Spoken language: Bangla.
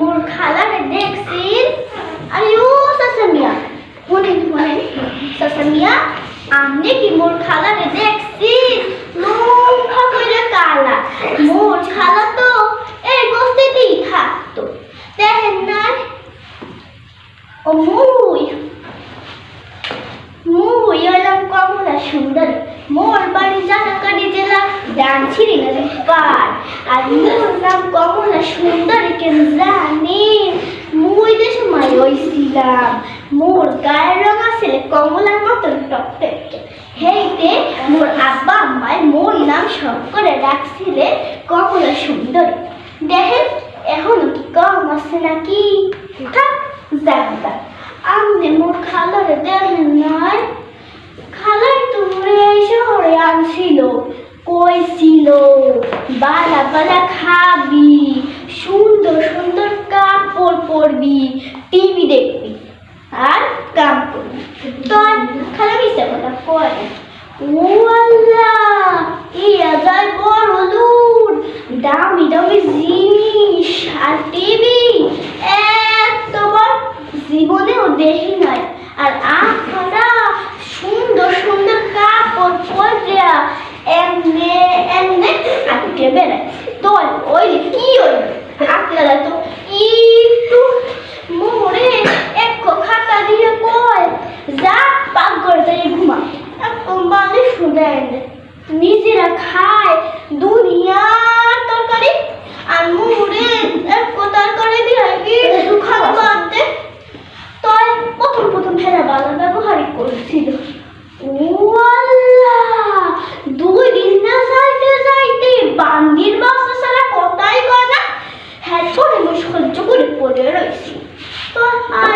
মোর খালারে দেখছি। আরে ও সাসামিয়া বলেন বলেন সাসামিয়া আমনে কি মোর খালারে দেখছি? লম্বা কইরা কালা মোর খালা তো এই বস্তিতেই থাকতো। দেখেন না ও মুই দিনের পার? আর মোর নাম কমলা সুন্দরী কেন জানি? মুই দেশে মাই হইছিলাম, মোর গায়ের রং আছে কমলার মতন টকটকে। হেইতে মোর আব্বা আম্মায় মোর নাম সব করে রাখছিলে কমলা সুন্দরী। দেখেন এখনও কি কম আছে নাকি? থাক যাক আমনে মোর খালারে দেখেন নাই। খালাই তোমরে এই শহরে আনছিল। বালা বালা খাবি, সুন্দর সুন্দর কাপড় পরবি, টিভি দেখবি, আর কাম করবি। তোর বড় লুট দামি দামি জিনিস আর টিভি, এত বড়। জীবনেও দেখি নাই, আর দেন। নিজেরা খায় দুনিয়া তরকারি আর মুড়ে তরকারি দিয়ে কি শুকানো তাই প্রথম প্রথম ভেড়া বাংলা ব্যবহারই করছিল। দুই দিন না যাইতে যাইতে বান্দির বাসা সারা কথাই কয় না হ্যাঁ সহ্য করে পড়ে রয়েছি তো আর